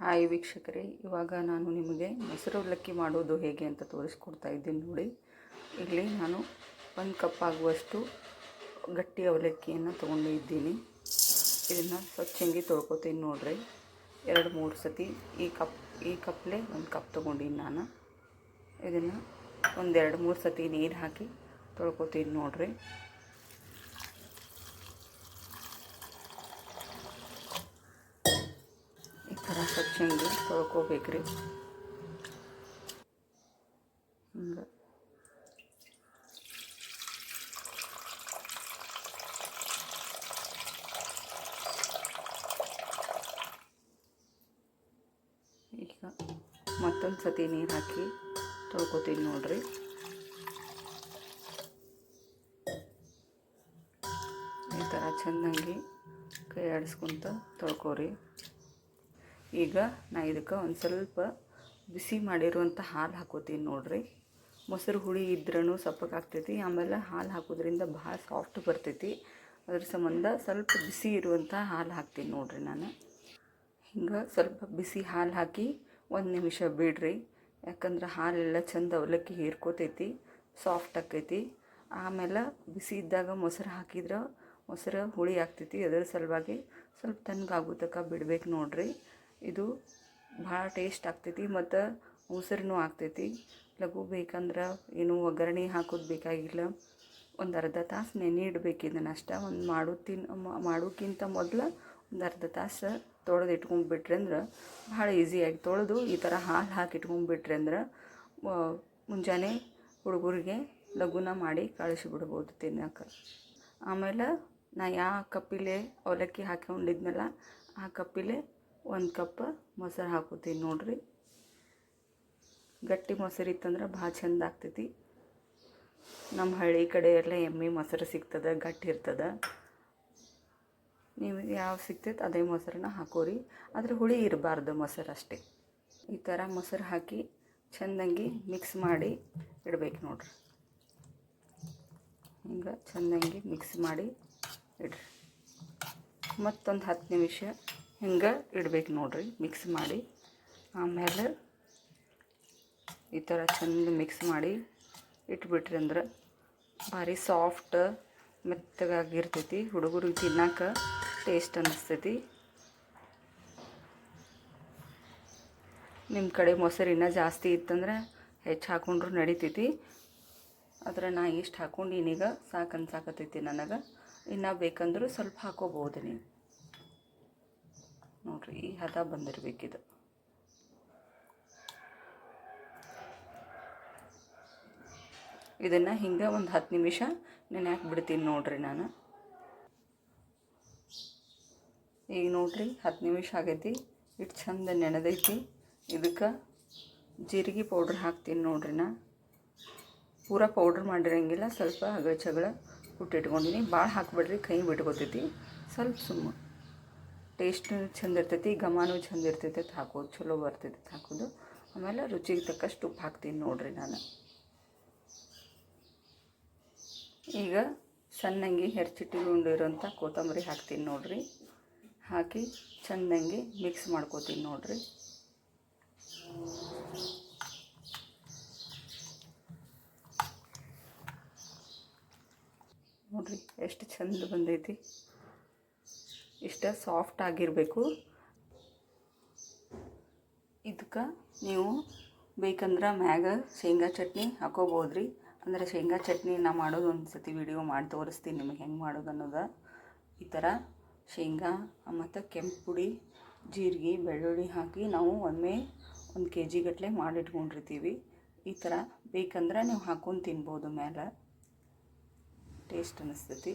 Hi ವೀಕ್ಷಕರೇ, ಇವಾಗ ನಾನು ನಿಮಗೆ ಮೊಸರು ಅವಲಕ್ಕಿ ಮಾಡೋದು ಹೇಗೆ ಅಂತ ತೋರಿಸ್ಕೊಡ್ತಾ ಇದ್ದೀನಿ ನೋಡಿ. ಇಲ್ಲಿ ನಾನು ಒಂದು ಕಪ್ ಆಗುವಷ್ಟು ಗಟ್ಟಿ ಅವಲಕ್ಕಿಯನ್ನು ತೊಗೊಂಡಿದ್ದೀನಿ ಇದನ್ನು ಸ್ವಚ್ಛಂಗಿ ತೊಳ್ಕೊತೀನಿ ನೋಡ್ರಿ. ಎರಡು, ಮೂರು ಸತಿ ಈ ಕಪ್, ಈ ಕಪ್ಲೆ ಒಂದು ಕಪ್ ತೊಗೊಂಡಿನಿ ನಾನು. ಇದನ್ನು ಒಂದೆರಡು, ಮೂರು ಸತಿ ನೀರು ಹಾಕಿ ತೊಳ್ಕೊತೀನಿ ನೋಡ್ರಿ. ರೀ ತೊಳ್ಕೊಬೇಕ್ರಿ. ಹಿಂಗೆ. ಈಗ ಮತ್ತೊಂದು ಸತಿ ನೀರು ಹಾಕಿ ತೊಳ್ಕೊತೀನಿ ನೋಡ್ರಿ. ಈ ಥರ ಚೆನ್ನಾಗಿ ಕೈ ಆಡಿಸ್ಕೊಂತ ತೊಳ್ಕೊರಿ. ಈಗ ನಾ ಇದಕ್ಕೆ ಒಂದು ಸ್ವಲ್ಪ ಬಿಸಿ ಮಾಡಿರುವಂಥ ಹಾಲು ಹಾಕೋತೀನಿ ನೋಡ್ರಿ. ಮೊಸರು ಹುಳಿ ಇದ್ರೂ ಸಪ್ಪಗಾಗ್ತೈತಿ ಆಮೇಲೆ ಹಾಲು ಹಾಕೋದ್ರಿಂದ ಭಾಳ ಸಾಫ್ಟ್ ಬರ್ತೈತಿ. ಅದ್ರ ಸಂಬಂಧ ಸ್ವಲ್ಪ ಬಿಸಿ ಇರುವಂಥ ಹಾಲು ಹಾಕ್ತೀನಿ ನೋಡ್ರಿ ನಾನು. ಹಿಂಗೆ ಸ್ವಲ್ಪ ಬಿಸಿ ಹಾಲು ಹಾಕಿ ಒಂದು ನಿಮಿಷ ಬಿಡ್ರಿ. ಯಾಕಂದ್ರೆ ಹಾಲೆಲ್ಲ ಚಂದ ಅವಲಕ್ಕಿ ಹೀರ್ಕೋತೈತಿ ಸಾಫ್ಟ್ ಆಕೈತಿ ಆಮೇಲೆ ಬಿಸಿ ಇದ್ದಾಗ ಮೊಸರು ಹಾಕಿದ್ರೆ ಮೊಸರು ಹುಳಿ ಆಗ್ತೈತಿ. ಅದರ ಸಲುವಾಗಿ ಸ್ವಲ್ಪ ತಣ್ಣಗಾಗೋ ತನಕ ಬಿಡ್ಬೇಕು ನೋಡ್ರಿ. ಇದು ಭಾಳ ಟೇಸ್ಟ್ ಆಗ್ತೈತಿ ಮತ್ತು ಉಸಿರನೂ ಆಗ್ತೈತಿ. ಲಘು ಬೇಕಂದ್ರೆ ಏನು ಒಗ್ಗರಣೆ ಹಾಕೋದು ಬೇಕಾಗಿಲ್ಲ. ಒಂದು ಅರ್ಧ ತಾಸು ನೆನೆ ಇಡ್ಬೇಕು ಇದನ್ನು ಅಷ್ಟೇ. ಒಂದು ಮಾಡೋ ತಿನ್ ಮಾಡೋಕ್ಕಿಂತ ಮೊದಲು ಒಂದು ಅರ್ಧ ತಾಸು ತೊಳೆದು ಇಟ್ಕೊಂಡ್ಬಿಟ್ರೆ ಅಂದ್ರೆ ಭಾಳ ಈಸಿಯಾಗಿ ತೊಳೆದು ಈ ಥರ ಹಾಲು ಹಾಕಿ ಇಟ್ಕೊಂಡ್ಬಿಟ್ರಿ ಅಂದ್ರೆ ಮುಂಜಾನೆ ಹುಡುಗರಿಗೆ ಲಘುನ ಮಾಡಿ ಕಳಿಸಿಬಿಡ್ಬೋದು ತಿನ್ನಕ್ಕೆ ಆಮೇಲೆ ನಾ ಯಾವ ಕಪ್ಪಿಲೆ ಅವಲಕ್ಕಿ ಹಾಕೊಂಡಿದ್ನಲ್ಲ ಆ ಕಪ್ಪಿಲೆ ಒಂದು ಕಪ್ ಮೊಸರು ಹಾಕೋತೀನಿ ನೋಡ್ರಿ. ಗಟ್ಟಿ ಮೊಸರು ಇತ್ತಂದ್ರೆ ಭಾಳ ಚಂದ ಆಗ್ತೈತಿ. ನಮ್ಮ ಹಳ್ಳಿ ಕಡೆ ಎಲ್ಲ ಎಮ್ಮೆ ಮೊಸರು ಸಿಗ್ತದೆ, ಗಟ್ಟಿ ಇರ್ತದೆ. ನಿಮಗೆ ಯಾವ ಸಿಗ್ತೈತೆ ಅದೇ ಮೊಸರನ್ನ ಹಾಕೋರಿ. ಆದರೆ ಹುಳಿ ಇರಬಾರ್ದು ಮೊಸರು ಅಷ್ಟೇ. ಈ ಥರ ಮೊಸರು ಹಾಕಿ ಚೆಂದಂಗಿ ಮಿಕ್ಸ್ ಮಾಡಿ ಇಡ್ಬೇಕು ನೋಡ್ರಿ. ಹಿಂಗೆ ಚೆಂದಂಗಿ ಮಿಕ್ಸ್ ಮಾಡಿ ಇಡ್ರಿ. ಮತ್ತೊಂದು ಹತ್ತು ನಿಮಿಷ ಹಿಂಗೆ ಇಡ್ಬೇಕು ನೋಡಿರಿ ಮಿಕ್ಸ್ ಮಾಡಿ. ಆಮೇಲೆ ಈ ಥರ ಚೆಂದ ಮಿಕ್ಸ್ ಮಾಡಿ ಇಟ್ಬಿಟ್ರಿ ಅಂದ್ರೆ ಭಾರಿ ಸಾಫ್ಟ್ ಮೆತ್ತಗಾಗಿರ್ತೈತಿ. ಹುಡುಗರಿಗೆ ತಿನ್ನಕ್ಕೆ ಟೇಸ್ಟ್ ಅನ್ನಿಸ್ತೈತಿ ನಿಮ್ಮ ಕಡೆ ಮೊಸರು ಇನ್ನೂ ಜಾಸ್ತಿ ಇತ್ತಂದ್ರೆ ಹೆಚ್ಚು ಹಾಕೊಂಡ್ರು ನಡಿತೈತಿ. ಆದರೆ ನಾ ಇಷ್ಟು ಹಾಕೊಂಡೀನೀಗ ಸಾಕು ಅನ್ಸಾಕತ್ತೈತಿ ನನಗೆ. ಇನ್ನೂ ಬೇಕಂದ್ರೂ ಸ್ವಲ್ಪ ಹಾಕೋಬೋದು ನೀವು. ನೋಡ್ರಿ, ಈ ಹದ ಬಂದಿರಬೇಕಿದು. ಇದನ್ನು ಹಿಂಗೆ ಒಂದು ಹತ್ತು ನಿಮಿಷ ನೆನೆ ಹಾಕ್ಬಿಡ್ತೀನಿ ನೋಡ್ರಿ ನಾನು. ಈಗ ನೋಡ್ರಿ, ಹತ್ತು ನಿಮಿಷ ಆಗೈತಿ ಇಟ್ಟು ಚಂದ ನೆನೆದೈತಿ. ಇದಕ್ಕೆ ಜೀರಿಗೆ ಪೌಡ್ರ್ ಹಾಕ್ತೀನಿ ನೋಡ್ರಿ ನಾ. ಪೂರ ಪೌಡ್ರ್ ಮಾಡಿರಂಗಿಲ್ಲ, ಸ್ವಲ್ಪ ಅಗಚಗಳ ಹುಟ್ಟಿಟ್ಕೊಂಡಿನಿ. ಭಾಳ ಹಾಕ್ಬಿಡ್ರಿ, ಕೈ ಬಿಟ್ಕೋತೈತಿ. ಸ್ವಲ್ಪ ಸುಮ್ಮ. ಟೇಸ್ಟ್ ಚಂದ ಇರ್ತೈತಿ, ಘಮನೂ ಚಂದ ಇರ್ತೈತಿ ಹಾಕೋದು, ಚಲೋ ಬರ್ತೈತಿ ಹಾಕೋದು. ಆಮೇಲೆ ರುಚಿಗೆ ತಕ್ಕಷ್ಟು ಉಪ್ಪು ಹಾಕ್ತೀನಿ ನೋಡಿರಿ ನಾನು. ಈಗ ಸಣ್ಣಂಗಿ ಹೆರ್ಚಿಟ್ಟಿಗೊಂಡಿರೋಂಥ ಕೊತ್ತಂಬರಿ ಹಾಕ್ತೀನಿ ನೋಡ್ರಿ. ಹಾಕಿ ಚೆಂದಂಗೆ ಮಿಕ್ಸ್ ಮಾಡ್ಕೋತೀನಿ ನೋಡಿರಿ. ನೋಡ್ರಿ, ಎಷ್ಟು ಚಂದ ಬಂದೈತಿ. ಇಷ್ಟ ಸಾಫ್ಟ್ ಆಗಿರಬೇಕು. ಇದಕ್ಕೆ ನೀವು ಬೇಕಂದ್ರೆ ಮ್ಯಾಗ ಶೇಂಗಾ ಚಟ್ನಿ ಹಾಕೋಬೋದ್ರಿ. ಅಂದರೆ ಶೇಂಗಾ ಚಟ್ನಿ ನಾ ಮಾಡೋದು ಒಂದು ಸತಿ ವಿಡಿಯೋ ಮಾಡಿ ತೋರಿಸ್ತೀನಿ ನಿಮಗೆ ಹೆಂಗೆ ಮಾಡೋದು ಅನ್ನೋದು. ಈ ಥರ ಶೇಂಗಾ, ಮತ್ತು ಕೆಂಪು ಪುಡಿ, ಜೀರಿಗೆ, ಬೆಳ್ಳುಳ್ಳಿ ಹಾಕಿ ನಾವು ಒಮ್ಮೆ ಒಂದು ಕೆ ಜಿ ಗಟ್ಟಲೆ ಮಾಡಿಟ್ಕೊಂಡಿರ್ತೀವಿ. ಈ ಥರ ಬೇಕಂದ್ರೆ ನೀವು ಹಾಕೊಂಡು ತಿನ್ಬೋದು ಮೇಲೆ ಟೇಸ್ಟ್ ಅನ್ನಿಸ್ತೈತಿ